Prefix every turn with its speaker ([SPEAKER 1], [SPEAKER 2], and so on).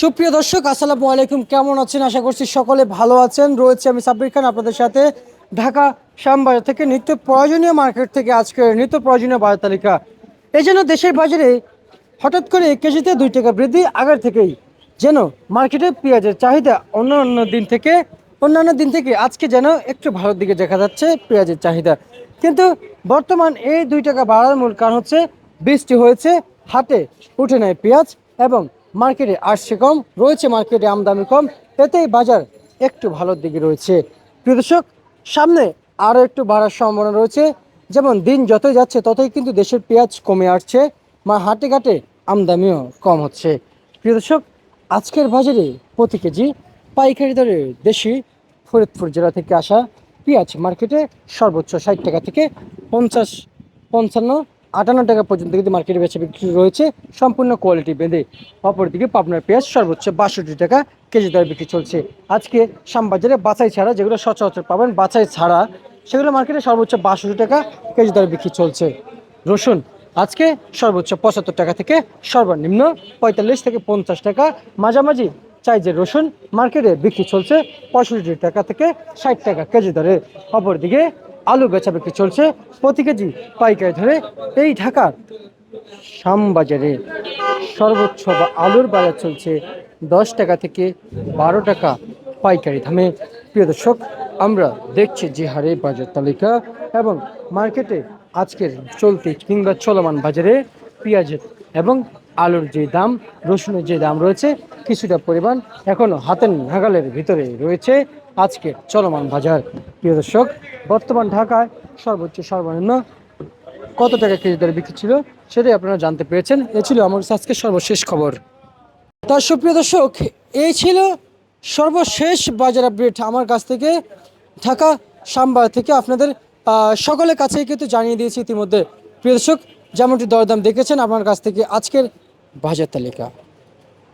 [SPEAKER 1] সুপ্রিয় দর্শক, আসসালামু আলাইকুম। কেমন আছেন? আশা করছি সকলে ভালো আছেন। রয়েছে আমি সাব্বির খান আপনাদের সাথে ঢাকা শ্যামবাজার থেকে নিত্য প্রয়োজনীয় মার্কেট থেকে আজকের নিত্য প্রয়োজনীয় বাজার তালিকা। এই জন্য দেশের বাজারে হঠাৎ করে কেজিতে দুই টাকা বৃদ্ধি, আগের থেকেই যেন মার্কেটে পেঁয়াজের চাহিদা অন্য অন্য দিন থেকে, অন্যান্য দিন থেকে আজকে যেন একটু ভালোর দিকে দেখা যাচ্ছে পেঁয়াজের চাহিদা। কিন্তু বর্তমান এই দুই টাকা বাড়ার মূল কারণ হচ্ছে, বৃষ্টি হয়েছে, হাটে উঠে নেয় পেঁয়াজ এবং মার্কেটে আসছে কম, রয়েছে মার্কেটে আমদানি কম, এতেই বাজার একটু ভালোর দিকে রয়েছে। দর্শক, সামনে আরও একটু বাড়ার সম্ভাবনা রয়েছে। যেমন দিন যতই যাচ্ছে, ততই কিন্তু দেশের পেঁয়াজ কমে আসছে, মা হাটে ঘাটে আমদানিও কম হচ্ছে। প্রিয়দর্শক আজকের বাজারে প্রতি কেজি পাইকারি দরে দেশি ফরিদপুর জেলা থেকে আসা পেঁয়াজ মার্কেটে সর্বোচ্চ ষাট টাকা থেকে পঞ্চাশ, পঞ্চান্ন আটান্ন টাকা পর্যন্ত কিন্তু মার্কেটে বেচা বিক্রি রয়েছে। সম্পূর্ণ কোয়ালিটি বেঁধে। অপরদিকে পাবনার পেঁয়াজ সর্বোচ্চ বাষট্টি টাকা কেজি দরে বিক্রি চলছে। আজকে শ্যামবাজারে বাছাই ছাড়া যেগুলো সচরাচর পাবেন, বাছাই ছাড়া সেগুলো মার্কেটে সর্বোচ্চ বাষট্টি টাকা কেজি দরে বিক্রি চলছে। রসুন, আজকে সর্বোচ্চ পঁচাত্তর টাকা থেকে সর্বনিম্ন পঁয়তাল্লিশ থেকে পঞ্চাশ টাকা। মাঝামাঝি চাই যে রসুন মার্কেটে বিক্রি চলছে পঁয়ষট্টি টাকা থেকে ষাট টাকা কেজি দরে। অপরদিকে আলু বেচা বিক্রি চলছে প্রতি কেজি পাইকারি ধরে এই ঢাকার শ্যামবাজারে। সর্বোচ্চ বা আলুর বাজার চলছে দশ টাকা থেকে বারো টাকা পাইকারি দামে। প্রিয় দর্শক, আমরা দেখছি যে হারে বাজার তালিকা এবং মার্কেটে আজকের চলতি কিংবা চলমান বাজারে পেঁয়াজের এবং আলুর যে দাম, রসুনের যে দাম রয়েছে কিছুটা পরিমাণ এখনও হাতের নাগালের ভিতরে রয়েছে আজকের চলমান বাজার। প্রিয় দর্শক, বর্তমান ঢাকায় সর্বোচ্চ সর্বনিম্ন কত টাকা কেজি দরে বিক্রি ছিল সেটাই আপনারা জানতে পেরেছেন। এ ছিল আমার আজকে সর্বশেষ খবর। তার সুপ্রিয় দর্শক এই ছিল সর্বশেষ বাজার আপডেট আমার কাছ থেকে ঢাকা সাম্বার থেকে আপনাদের সকলের কাছেই কিন্তু জানিয়ে দিয়েছি ইতিমধ্যে। প্রিয় দর্শক, যেমনটি দরদাম দেখেছেন, আপনার কাছ থেকে আজকের বাজার তালিকা।